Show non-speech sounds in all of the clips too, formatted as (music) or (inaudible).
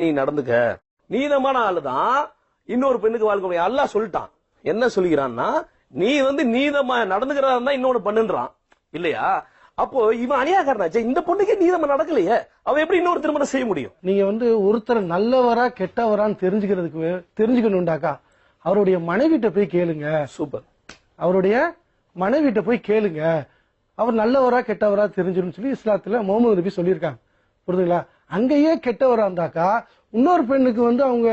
நீ நடந்துக்க. நீதமான ஆளுதான். இன்னொரு பெண்ணுக்கு வாழ்க்கை அல்லாஹ் சொல்லிட்டான். என்ன சொல்லிக்கிறான்னா நீ வந்து நீதமா நடந்துக்கிறதா இருந்தா இன்னொன்னு பண்ணுன்றான். இல்லையா? அப்போ இவன் அநியாயக்காரனாச்சே இந்த பொண்ணுக்கே நீதமா நடக்கலையே. அவ எப்படி இன்னொரு திருமணம் செய்ய முடியும்? நீங்க வந்து ஒருத்தர் நல்லவரா கெட்டவரான்னு தெரிஞ்சுக்கிறதுக்கு தெரிஞ்சுக்கணும்டாக்கா அவருடைய மனைவிட்ட போய் கேளுங்க. சூப்பர். அவருடைய மனைவிட்ட போய் கேளுங்க. அவர் நல்லவரா கெட்டவரா தெரிஞ்சிடும் சொல்லி இஸ்லாத்துல முகமது நபி சொல்லியிருக்காங்க. புரியுதுங்களா அங்கேயே கெட்டவரா இருந்தாக்கா இன்னொரு பெண்ணுக்கு வந்து அவங்க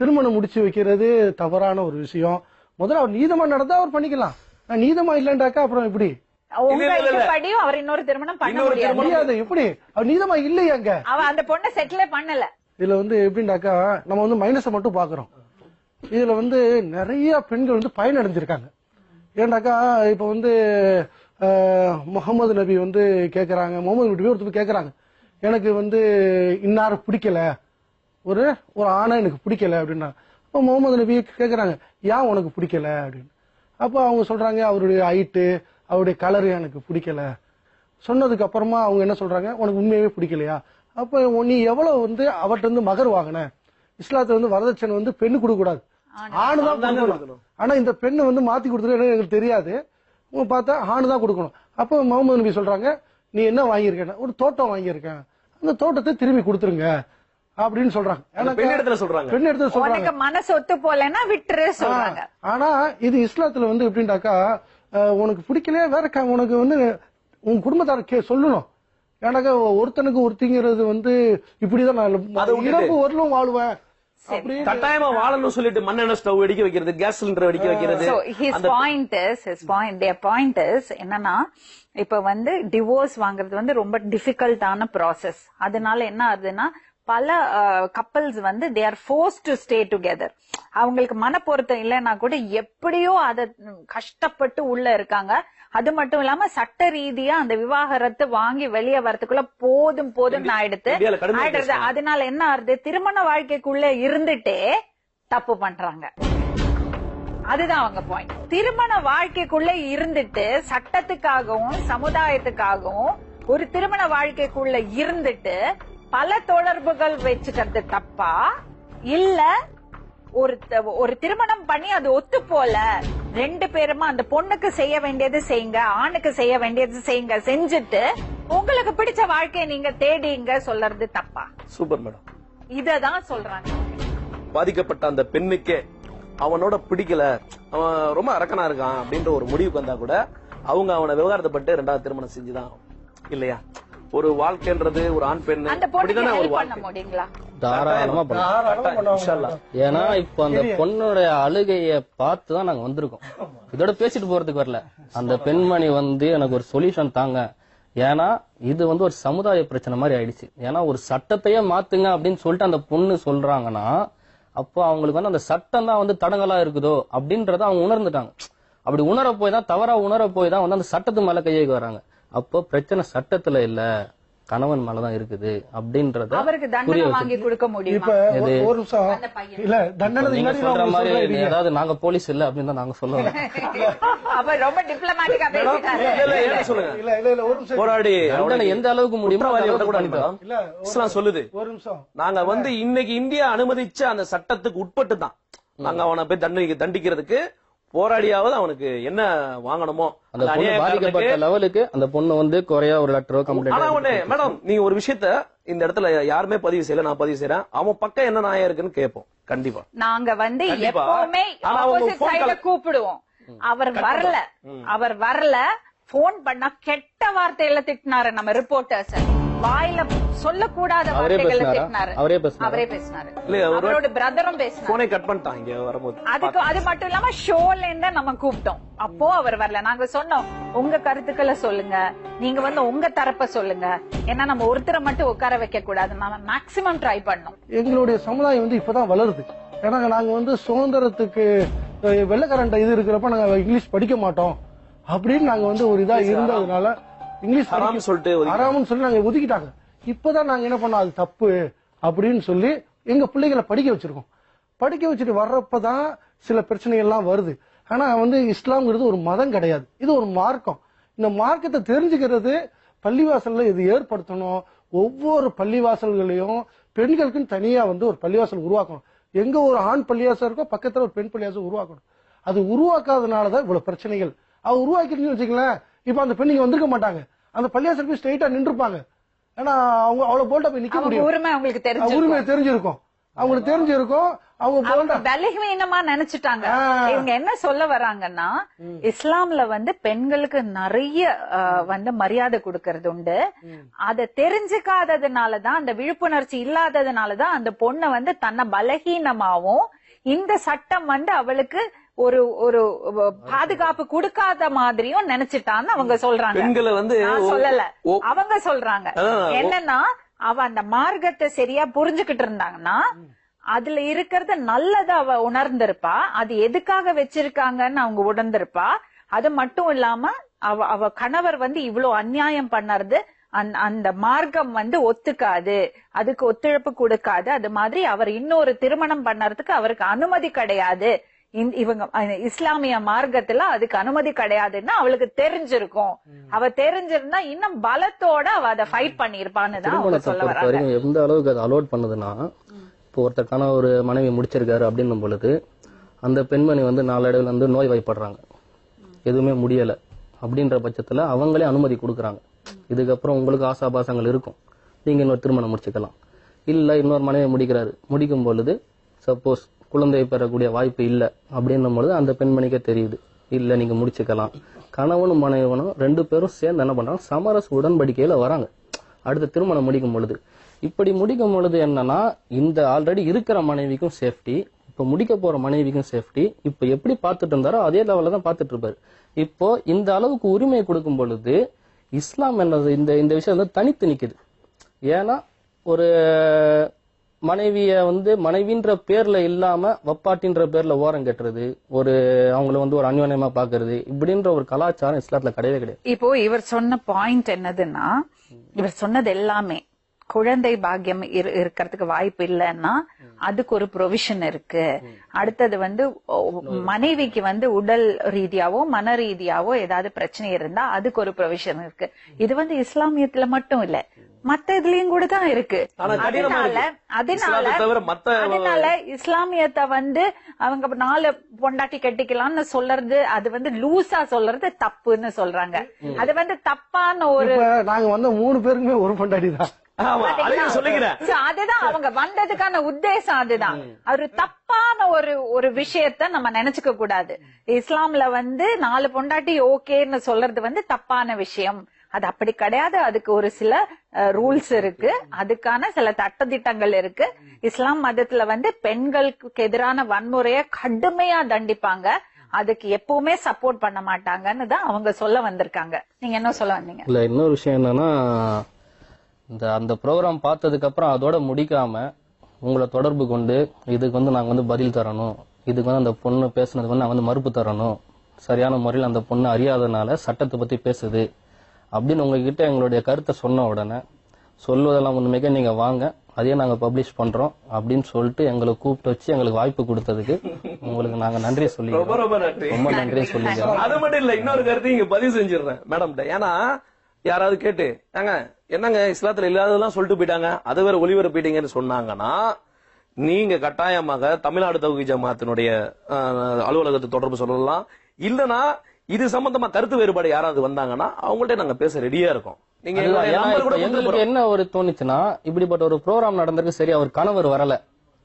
திருமணம் முடிச்சு வைக்கிறது தவறான ஒரு விஷயம். முதல்ல அவர் நீதமா நடந்தா அவர் பண்ணிக்கலாம். நீதமா இல்லைண்டாக்கா அப்புறம் எப்படி? அவர் இன்னொரு திருமணம் பண்ண முடியாது. எப்படி? அவர் நீதமா இல்லையா அங்க. அவ அந்த பொண்ணை செட்டிலே பண்ணல. இதுல வந்து எப்படின்னாக்கா நம்ம வந்து மைனஸை மட்டும் பாக்குறோம் இதுல வந்து நிறைய பெண்கள் வந்து பயனடைஞ்சிருக்காங்க. ஏன்னாக்கா இப்ப வந்து முகமது நபி வந்து கேக்குறாங்க முகமது நபி ஒருத்தர் கேக்குறாங்க. எனக்கு வந்து இன்னார பிடிக்கல. ஒரு ஒரு ஆணை எனக்கு பிடிக்கல அப்படின்னா அப்போ முகமது நபி கேக்குறாங்க ஏன் உனக்கு பிடிக்கல? அப்படின்னு. அப்போ அவங்க சொல்றாங்க அவருடைய ஹைட்டு அவருடைய கலர் எனக்கு பிடிக்கல. சொன்னதுக்கு அப்புறமா அவங்க என்ன சொல்றாங்க உனக்கு உண்மையாவே பிடிக்கலையா? அப்ப உன் நீ எவ்வளவு வந்து அவர்ட்ட இருந்து மகர் வாங்கின? இஸ்லாத்துல வந்து வரதட்சணை வந்து பெண்ணு கொடுக்க கூடாது. ஆணு. தான் தாங்க கொடுக்கணும். கொடுக்கணும். ஆனா இந்த பெண்ணு வந்து மாத்தி கொடுத்துருக்கு எங்களுக்கு தெரியாது. பார்த்தா ஆணு தான் கொடுக்கணும். அப்போ முகமது நபி சொல்றாங்க நீ என்ன வாங்கியிருக்க ஒரு தோட்டம் வாங்கியிருக்கேன். அந்த தோட்டத்தை திரும்பி கொடுத்துருங்க. அப்படின்னு சொல்றாங்க. பெண் இடத்துல சொல்றாங்க. பெண் எடுத்து சொல்றாங்க. மனசு ஒத்து போலன்னா விட்டுரு சொல்றாங்க. ஆனா இது இஸ்லாத்துல வந்து எப்படின்னாக்கா உனக்கு பிடிக்கலையா வேற க- உனக்கு வந்து உன் குடும்பத்தார் கே சொல்லணும். ஏன்னாக்கா ஒருத்தனுக்கு ஒருத்திங்கிறது வந்து இப்படிதான் நான். இறப்பு வரலும் வாழ்வேன். கட்டாயமா வாழணும்னு சொல்லிட்டு மண்ணெண்ணெய் ஸ்டவ் வெடிக்க வைக்கிறது கேஸ் சிலிண்டர் வெடிக்க வைக்கிறது So his அந்த point is his point their point is என்னன்னா இப்ப வந்து டிவோர்ஸ் வாங்குறது வந்து ரொம்ப டிஃபிகல்ட்டான ப்ராசஸ் அதனால என்ன ஆகுதுன்னா பல கப்பல்ஸ் வந்து they are force to stay together அவங்களுக்கு மன பொருத்தம் இல்லைன்னா கூட எப்படியோ அத கஷ்டப்பட்டு உள்ள இருக்காங்க. அது மட்டும் இல்லாம சட்ட ரீதியா அந்த விவாகரத்து வாங்கி வெளியே வரதுக்குள்ள போதும் போதும் ஆயிடுது. அதனால என்ன ஆகுது திருமண வாழ்க்கைக்குள்ள இருந்துட்டே தப்பு பண்றாங்க. அதுதான் அவங்க பாயிண்ட் திருமண வாழ்க்கைக்குள்ள இருந்துட்டு சட்டத்துக்காகவும் சமுதாயத்துக்காகவும் ஒரு திருமண வாழ்க்கைக்குள்ள இருந்துட்டு பல தொடர்புகள் வச்சுக்கிறது தப்பா? இல்ல ஒரு ஒரு திருமணம் பண்ணி அது ஒத்து போல ரெண்டு பேருமா அந்த பொண்ணுக்கு செய்ய வேண்டியது செய்யுங்க ஆணுக்கு செய்ய வேண்டியது செய்யுங்க செஞ்சுட்டு உங்களுக்கு பிடிச்ச வாழ்க்கையை நீங்க தேடிங்க சொல்றது தப்பா? Super madam. இததான் சொல்றாங்க. பாதிக்கப்பட்ட அந்த பெண்ணுக்கே அவனோட பிடிக்கல. அவன் ரொம்ப அரக்கனா இருக்கான் அப்படின்ற ஒரு முடிவுக்கு வந்தா கூட அவங்க அவனை விவகாரத்தைப்பட்டு ரெண்டாவது திருமணம் செஞ்சுதான். இல்லையா? ஒரு வாழ்க்கைன்றது ஒரு ஆண் பெண் அப்படிதானே ஒரு வாழ்க்கை? தாராளமா பண்ணலாம். ஏன்னா இப்ப அந்த பொண்ணுடைய அழுகைய பார்த்து தான் நாங்க வந்திருக்கோம். இதோட பேசிட்டு போறதுக்கு வரல. அந்த பெண்மணி வந்து எனக்கு ஒரு சொல்யூஷன் தாங்க. ஏன்னா இது வந்து ஒரு சமுதாய பிரச்சனை மாதிரி ஆயிடுச்சு. ஏன்னா ஒரு சட்டத்தையே மாத்துங்க அப்படின்னு சொல்லிட்டு அந்த பொண்ணு சொல்றாங்கன்னா அப்போ அவங்களுக்கு வந்து அந்த சட்டம் தான் வந்து தடங்கலா இருக்குதோ அப்படின்றத அவங்க உணர்ந்துட்டாங்க. அப்படி உணர போய் தான் தவறா உணர போய் தான் வந்து அந்த சட்டத்து மேல கையேக்கு வராங்க. அப்போ பிரச்சனை சட்டத்துல இல்ல. கணவன் மேலதான் இருக்குது அப்படின்றத அவருக்கு தண்டனை வாங்கி கொடுக்க முடியுமா? ஒரு- ஒரு நிமிஷம். இல்ல தண்டனை நீங்க சொல்ற மாதிரி. ஏதாவது நாங்க போலீஸ் இல்ல அப்படின்னு தான் நாங்க சொல்லுவோம். (laughs) அவர் ரொம்ப டிப்ளமேட்டிக்கா பேசிட்டாரு. இல்ல, இல்ல, என்ன சொல்லுங்க இல்ல ஒரு நிமிஷம். போராடி தண்டனை எந்த அளவுக்கு முடியுமோ விடக்கூடாது பண்ணிட்டோம். மேடம் இல்ல இஸ்லாம் சொல்லுது. ஒரு நிமிஷம். நாங்க வந்து இன்னைக்கு இந்தியா அனுமதிச்ச அந்த சட்டத்துக்கு உட்பட்டு தான் நாங்க அவனை போய் தண்டனை தண்டிக்கிறதுக்கு போராடியாவது அவனுக்கு என்ன வாங்கணுமோ அந்த பாதிக்கப்பட்ட லெவலுக்கு அந்த பொண்ணு வந்து குறையா ஒரு லெட்டரோ ஆனா ஒண்ணு கம்ப்ளைண்ட் மேடம் நீங்க ஒரு விஷயத்த இந்த இடத்துல யாருமே பதிவு செய்யல நான் பதிவு செய்யறேன் அவன் பக்கம் என்ன நியாயம் இருக்குன்னு கேட்போம். கண்டிப்பா. நாங்க வந்து. எப்பவுமே கூப்பிடுவோம். அவர் வரல. அவர் வரல. போன் பண்ணா கெட்ட வார்த்தையில திட்டினாரு நம்ம ரிப்போர்ட்டர்ஸ் வாயில சொல்லக்கூடாத அவரே வார்த்தைகளை? திட்டினாரு அவரே பேசினாரா? அவரே பேசினாரு. அவரோட பிரதரும் பேசினாரு. போனை கட் பண்ணிட்டான் இங்க வரும்போது. அதுக்கு அது மட்டும் இல்லாம ஷோல இருந்து நம்ம கூப்பிட்டோம். அப்போ அவர் வரல. நாங்க சொன்னோம் உங்க கருத்துக்களை சொல்லுங்க. நீங்க வந்து உங்க தரப்ப சொல்லுங்க. ஏன்னா நம்ம ஒருத்தரை மட்டும் உட்கார வைக்க கூடாது நம்ம மேக்சிமம் ட்ரை பண்ணோம் எங்களுடைய சமுதாயம் வந்து இப்பதான் வளருது. ஏன்னா நாங்க வந்து சுதந்திரத்துக்கு வெள்ளைக்காரன்ட்ட இது இருக்கிறப்ப நாங்க இங்கிலீஷ் படிக்க மாட்டோம். அப்படின்னு நாங்க வந்து ஒரு இதா இருந்ததுனால இங்கிலீஷ் படிக்க- சொல்லிட்டு ஹராம்னு சொல்லி நாங்க ஒதுக்கிட்டாங்க. இப்பதான் நாங்க என்ன பண்ணோம் அது தப்பு அப்படின்னு சொல்லி எங்க பிள்ளைகளை படிக்க வச்சிருக்கோம். படிக்க வச்சுட்டு வர்றப்பதான் சில பிரச்சனைகள் எல்லாம் வருது. ஆனா வந்து இஸ்லாம்ங்கிறது ஒரு மதம் கிடையாது. இது ஒரு மார்க்கம். இந்த மார்க்கத்தை தெரிஞ்சுக்கிறது பள்ளிவாசல்ல இது ஏற்படுத்தணும். ஒவ்வொரு பள்ளிவாசல்களையும் பெண்களுக்குன்னு தனியா வந்து ஒரு பள்ளிவாசல் உருவாக்கணும். எங்க ஒரு ஆண் பள்ளிவாசல் இருக்கோ பக்கத்துல ஒரு பெண் பள்ளிவாசல் உருவாக்கணும். அது உருவாக்காதனால தான் இவ்வளவு பிரச்சனைகள். அவ உருவாக்கிருந்துன்னு வச்சுங்களேன் இப்ப அந்த பெண்ணிங்க வந்திருக்க மாட்டாங்க. அந்த பள்ளிவாசல் போய் ஸ்ட்ரைட்டா நின்றுப்பாங்க. ஏன்னா அவங்க அவ்வளவு போல்டா போய் நிக்க முடியும் உரிமை அவங்களுக்கு அவங்க தெரிஞ்சு உரிமை தெரிஞ்சிருக்கும். அவங்களுக்கு தெரிஞ்சிருக்கும். அவங்க பலகீனமா நினைச்சிட்டாங்க. இவங்க என்ன சொல்ல வராங்கன்னா இஸ்லாம்ல வந்து பெண்களுக்கு நிறைய வந்து மரியாதை கொடுக்கறது உண்டு. அத தெரிஞ்சுக்காததுனாலதான் அந்த விழிப்புணர்ச்சி இல்லாததுனாலதான் அந்த பொண்ணை வந்து தன்னை பலகீனமாவும் இந்த சட்டம் வந்து அவளுக்கு ஒரு ஒரு பாதுகாப்பு கொடுக்காத மாதிரியும் நினைச்சிட்டான்னு அவங்க சொல்றாங்க. பெண்களை வந்து சொல்லல. அவங்க சொல்றாங்க. என்னன்னா அவ அந்த மார்க்கத்தை சரியா புரிஞ்சுகிட்டு இருந்தாங்கன்னா அதுல இருக்கிறது நல்லத அவ உணர்ந்திருப்பா. அது எதுக்காக வச்சிருக்காங்கன்னு அவங்க உணர்ந்திருப்பா. அது மட்டும் இல்லாம அவ அவ கணவர் வந்து இவ்வளவு அநியாயம் பண்ணறது அந்த- அந்த மார்க்கம் வந்து ஒத்துக்காது. அதுக்கு ஒத்துழைப்பு கொடுக்காது. அது மாதிரி அவர் இன்னொரு திருமணம் பண்ணறதுக்கு அவருக்கு அனுமதி கிடையாது. இவங்க இஸ்லாமிய மார்க்கத்துல அதுக்கு அனுமதி கிடையாதுன்னு அவளுக்கு தெரிஞ்சிருக்கும். அவ தெரிஞ்சிருந்தா இன்னும் பலத்தோட அவ அதை ஃபைட் பண்ணிருப்பான்னு தான் சொல்ல வரைக்கும் எந்த அளவுக்கு அது அலோட் பண்ணுதுன்னா இப்போ ஒருத்தர் கணவர் ஒரு மனைவி முடிச்சிருக்காரு அப்படின்னும் பொழுது அந்த பெண்மணி வந்து நாளடைவில் வந்து நோய் வாய்ப்படுறாங்க எதுவுமே முடியல. அப்படின்ற பட்சத்துல அவங்களே அனுமதி கொடுக்குறாங்க. இதுக்கப்புறம் உங்களுக்கு ஆசாபாசங்கள் இருக்கும். நீங்க இன்னொரு திருமணம் முடிச்சுக்கலாம். இல்ல இன்னொரு மனைவி முடிக்கிறாரு. முடிக்கும் பொழுது சப்போஸ் குழந்தை பெறக்கூடிய வாய்ப்பு இல்லை அப்படின்னும் பொழுது அந்த பெண்மணிக்கே தெரியுது. இல்லை நீங்கள் முடிச்சுக்கலாம். கணவனும் மனைவனும் ரெண்டு பேரும் சேர்ந்து என்ன பண்ணுறாங்க சமரச உடன்படிக்கையில் வராங்க. அடுத்த திருமணம் முடிக்கும் பொழுது. இப்படி முடிக்கும் பொழுது என்னன்னா இந்த ஆல்ரெடி இருக்கிற மனைவிக்கும் சேஃப்டி இப்போ முடிக்க போற மனைவிக்கும் சேஃப்டி இப்போ எப்படி பார்த்துட்டு இருந்தாரோ அதே லெவலில் தான் பார்த்துட்டு இருப்பாரு. இப்போ இந்த அளவுக்கு உரிமை கொடுக்கும் பொழுது இஸ்லாம் என்னது இந்த இந்த விஷயம் வந்து தனித்து நிற்குது ஏன்னா ஒரு மனைவிய வந்து மனைவின்ற பேர்ல இல்லாம வப்பாட்டின்ற பேர்ல ஓரம் கட்டுறது ஒரு அவங்கள வந்து ஒரு அந்யோன்யமா பாக்குறது இப்படின்ற ஒரு கலாச்சாரம் இஸ்லாத்துல கிடையவே கிடையாது. இப்போ இவர் சொன்ன பாயிண்ட் என்னதுன்னா இவர் சொன்னது எல்லாமே குழந்தை பாக்கியம் இரு- இருக்கிறதுக்கு வாய்ப்பு இல்லைன்னா அதுக்கு ஒரு ப்ரொவிஷன் இருக்கு. அடுத்தது வந்து மனைவிக்கு வந்து உடல் ரீதியாவோ மன ரீதியாவோ ஏதாவது பிரச்சனை இருந்தா அதுக்கு ஒரு ப்ரொவிஷன் இருக்கு. இது வந்து இஸ்லாமியத்துல மட்டும் இல்ல. மத்த இதுலயும் கூட தான் இருக்கு. அதனால. அதனால அதனால இஸ்லாமியத்தை வந்து அவங்க நாலு பொண்டாட்டி கட்டிக்கலாம்னு சொல்றது அது வந்து லூசா சொல்றது தப்புன்னு சொல்றாங்க. அது வந்து தப்பான ஒரு இப்ப நாங்க வந்த மூணு பேருக்குமே ஒரு பொண்டாடி தான் அதுதான் அவங்க வந்ததுக்கான உத்தேசம் அதுதான். ஒரு தப்பான ஒரு ஒரு விஷயத்த நம்ம நினைச்சுக்க கூடாது. இஸ்லாம்ல வந்து நாலு பொண்டாட்டி ஓகேன்னு சொல்றது வந்து தப்பான விஷயம். அது அப்படி கிடையாது. அதுக்கு ஒரு சில ரூல்ஸ் இருக்கு. அதுக்கான சில சட்டதிட்டங்கள் இருக்கு. இஸ்லாம் மதத்துல வந்து பெண்களுக்கு எதிரான வன்முறைய கடுமையா தண்டிப்பாங்க. அதுக்கு எப்பவுமே சப்போர்ட் பண்ண மாட்டாங்கன்னு தான் அவங்க சொல்ல வந்திருக்காங்க. நீங்க என்ன சொல்ல வந்தீங்க? இல்ல இன்னொரு விஷயம் என்னன்னா இந்த அந்த ப்ரோக்ராம் பார்த்ததுக்கு அப்புறம் அதோட முடிக்காம உங்களை தொடர்பு கொண்டு இதுக்கு வந்து நாங்க வந்து பதில் தரணும். இதுக்கு வந்து அந்த பொண்ணு பேசுனதுக்கு வந்து நாங்க வந்து மறுப்பு தரணும். சரியான முறையில் அந்த பொண்ணு அறியாதனால சட்டத்தை பத்தி பேசுது. அப்படின்னு உங்ககிட்ட எங்களுடைய கருத்தை சொன்ன உடனே சொல்வதெல்லாம் உண்மைக்கே நீங்க வாங்க அதையே நாங்க பப்ளிஷ் பண்றோம் அப்படின்னு சொல்லிட்டு எங்களை கூப்பிட்டு வச்சு எங்களுக்கு வாய்ப்பு கொடுத்ததுக்கு உங்களுக்கு நாங்க நன்றி சொல்லிக்கிறோம். ரொம்ப நன்றி. ரொம்ப நன்றி சொல்லிக்கிறோம். அது மட்டும் இல்ல இன்னொரு கருத்து இங்க பதிவு செஞ்சிடுறேன் மேடம் ஏன்னா யாராவது கேட்டு ஏங்க என்னங்க இஸ்லாத்துல இல்லாததெல்லாம் சொல்லிட்டு போயிட்டாங்க அது வேற ஒளிபரப்பிட்டீங்கன்னு சொன்னாங்கன்னா நீங்க கட்டாயமாக தமிழ்நாடு தகுதி ஜமாத்தினுடைய அலுவலகத்தை தொடர்பு சொல்லலாம். இல்லனா இது சம்பந்தமா கருத்து வேறுபாடு யாராவது வந்தாங்கன்னா அவங்கள்ட்ட நாங்க பேச ரெடியா இருக்கோம். நீங்க என்ன ஒரு தோணுச்சுன்னா இப்படிப்பட்ட ஒரு ப்ரோக்ராம் நடந்திருக்கு சரி அவர் கணவர் வரல.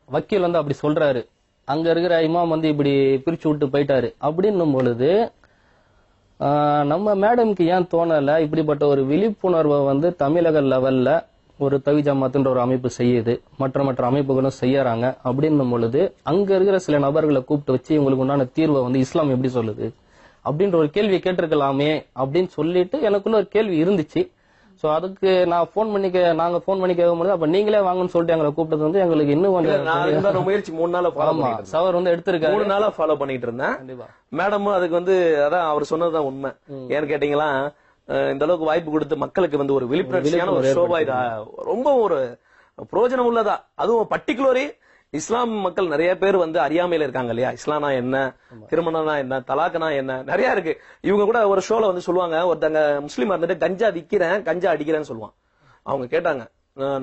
வக்கீல் வந்து அப்படி சொல்றாரு. அங்க இருக்கிற இமாம் வந்து இப்படி பிரிச்சு விட்டு போயிட்டாரு. அப்படின்னும் பொழுது நம்ம மேடம்க்கு ஏன் தோணல? இப்படிப்பட்ட ஒரு விழிப்புணர்வை வந்து தமிழக லெவல்ல ஒரு தவி ஜமாத்துன்ற ஒரு அமைப்பு செய்யுது. மற்ற மற்ற அமைப்புகளும் செய்யறாங்க. அப்படின்னும் பொழுது அங்க இருக்கிற சில நபர்களை கூப்பிட்டு வச்சு இவங்களுக்கு உண்டான தீர்வை வந்து இஸ்லாம் எப்படி சொல்லுது? அப்படின்ற ஒரு கேள்வியை கேட்டிருக்கலாமே அப்படின்னு சொல்லிட்டு எனக்குள்ள ஒரு கேள்வி இருந்துச்சு. சோ அதுக்கு நான் ஃபோன் பண்ணி கே- நாங்க ஃபோன் பண்ணி கேட்கும்போது அப்ப நீங்களே வாங்கன்னு சொல்லிட்டு எங்களை கூப்பிட்டது வந்து எங்களுக்கு இன்னும் கொஞ்சம் முயற்சி. மூணு நாளா ஃபாலோ இருந்தேன். சவர் வந்து எடுத்திருக்காரு. மூணு நாளா ஃபாலோ பண்ணிட்டு இருந்தேன். மேடமும் அதுக்கு வந்து அதான் அவர் சொன்னதுதான் உண்மை. ஏன்னு கேட்டீங்களா இந்த அளவுக்கு வாய்ப்பு கொடுத்து மக்களுக்கு வந்து ஒரு விழிப்புணர்ச்சியான ஒரு ஷோபா இது ரொம்ப ஒரு பிரயோஜனம் உள்ளதா? அதுவும் பர்டிகுலரி இஸ்லாம் மக்கள் நிறைய பேர் வந்து அறியாமையில இருக்காங்க இல்லையா? இஸ்லாம்னா என்ன? திருமணம்னா என்ன? தலாக்குனா என்ன? நிறைய இருக்கு. இவங்க கூட ஒரு ஷோல வந்து சொல்லுவாங்க ஒருத்தங்க முஸ்லீமா இருந்துட்டு கஞ்சா விக்கிறேன் கஞ்சா அடிக்கிறேன்னு சொல்லுவான். அவங்க கேட்டாங்க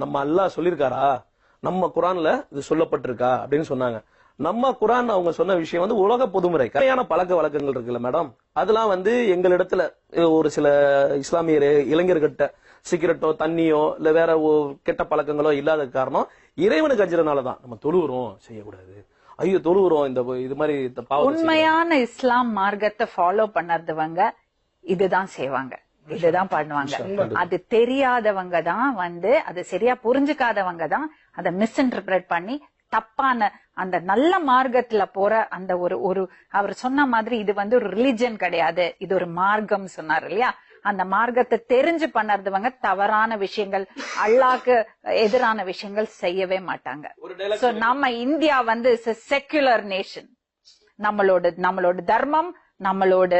நம்ம அல்லாஹ் சொல்லியிருக்காரா? நம்ம குரான்ல இது சொல்லப்பட்டிருக்கா? அப்படின்னு சொன்னாங்க. நம்ம குரான் அவங்க சொன்ன விஷயம் வந்து உலக பொதுமுறை. கரையான பழக்க வழக்கங்கள் இருக்குல்ல மேடம் அதெல்லாம் வந்து எங்களிடத்துல ஒரு சில இஸ்லாமியர் இளைஞர்கிட்ட சிகரெட்டோ தண்ணியோ இல்ல வேற கெட்ட பழக்கங்களோ இல்லாத காரணம் இறைவனுக்கு அஞ்சுறதுனாலதான் நம்ம தொழுவுறோம் செய்யக்கூடாது. ஐயோ தொழுவுறோம் இந்த இது மாதிரி. உண்மையான இஸ்லாம் மார்க்கத்தை ஃபாலோ பண்ணறதுவங்க இதுதான் செய்வாங்க. இதுதான் பண்ணுவாங்க. அது தெரியாதவங்க தான் வந்து அது சரியா புரிஞ்சுக்காதவங்க தான் அதை மிஸ்இன்டர்பிரட் பண்ணி தப்பான அந்த நல்ல மார்க்கத்துல போற அந்த ஒரு ஒரு அவர் சொன்ன மாதிரி இது வந்து ஒரு ரிலிஜன் கிடையாது. இது ஒரு மார்க்கம் சொன்னார் இல்லையா? அந்த மார்க்கத்தை தெரிஞ்சு பண்ணறதுவங்க தவறான விஷயங்கள் அல்லாக்கு எதிரான விஷயங்கள் செய்யவே மாட்டாங்க. சோ நம்ம இந்தியா வந்து செக்குலர் நேஷன் நம்மளோட நம்மளோட தர்மம் நம்மளோட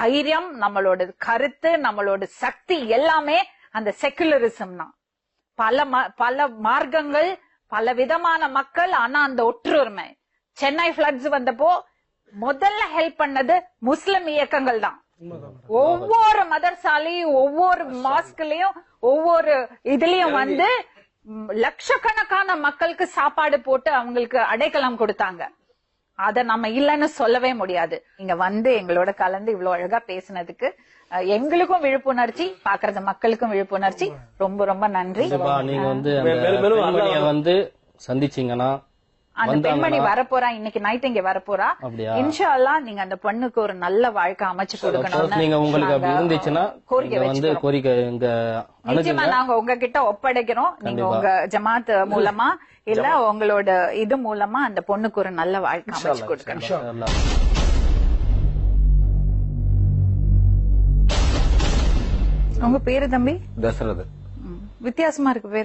தைரியம் நம்மளோட கருத்து நம்மளோட சக்தி எல்லாமே அந்த செக்குலரிசம் தான். பல பல மார்க்கங்கள் பல விதமான மக்கள் ஆனா அந்த ஒற்றுரிமை சென்னை பிளட்ஸ் வந்தப்போ முதல்ல ஹெல்ப் பண்ணது முஸ்லிம் இயக்கங்கள் தான். ஒவ்வொரு மதர்சாலையும் ஒவ்வொரு மாஸ்க்லயும் ஒவ்வொரு இதுலயும் வந்து லட்சக்கணக்கான மக்களுக்கு சாப்பாடு போட்டு அவங்களுக்கு அடைக்கலம் கொடுத்தாங்க. அத நம்ம இல்லைன்னு சொல்லவே முடியாது. நீங்க வந்து எங்களோட கலந்து இவ்வளவு அழகா பேசினதுக்கு எங்களுக்கும் விழிப்புணர்ச்சி பாக்குறது மக்களுக்கும் விழிப்புணர்ச்சி. ரொம்ப ரொம்ப நன்றி. நீங்க வந்து சந்திச்சீங்கன்னா அந்த பெண்மணி வரப்போறா இன்னைக்கு நைட் இங்க வரப்போறா அப்படியா? இன்ஷா அல்லாஹ் நீங்க அந்த பெண்ணுக்கு ஒரு நல்ல வாழ்க்கை அமைச்சு கொடுக்கணும்னு நீங்க உங்களுக்கு அப்படி இருந்துச்சுன்னா கோரிக்கை வந்து. கோரிக்கை இங்க நிச்சயமா நாங்க உங்ககிட்ட ஒப்படைக்கிறோம் நீங்க. உங்க ஜமாத் (laughs) மூலமா இல்ல உங்களோட இது மூலமா அந்த பொண்ணுக்கு ஒரு நல்ல வாழ்க்கை அமைச்சு கொடுக்கணும். உங்க பேரு தம்பி தசரது. வித்தியாசமா இருக்கு பேரு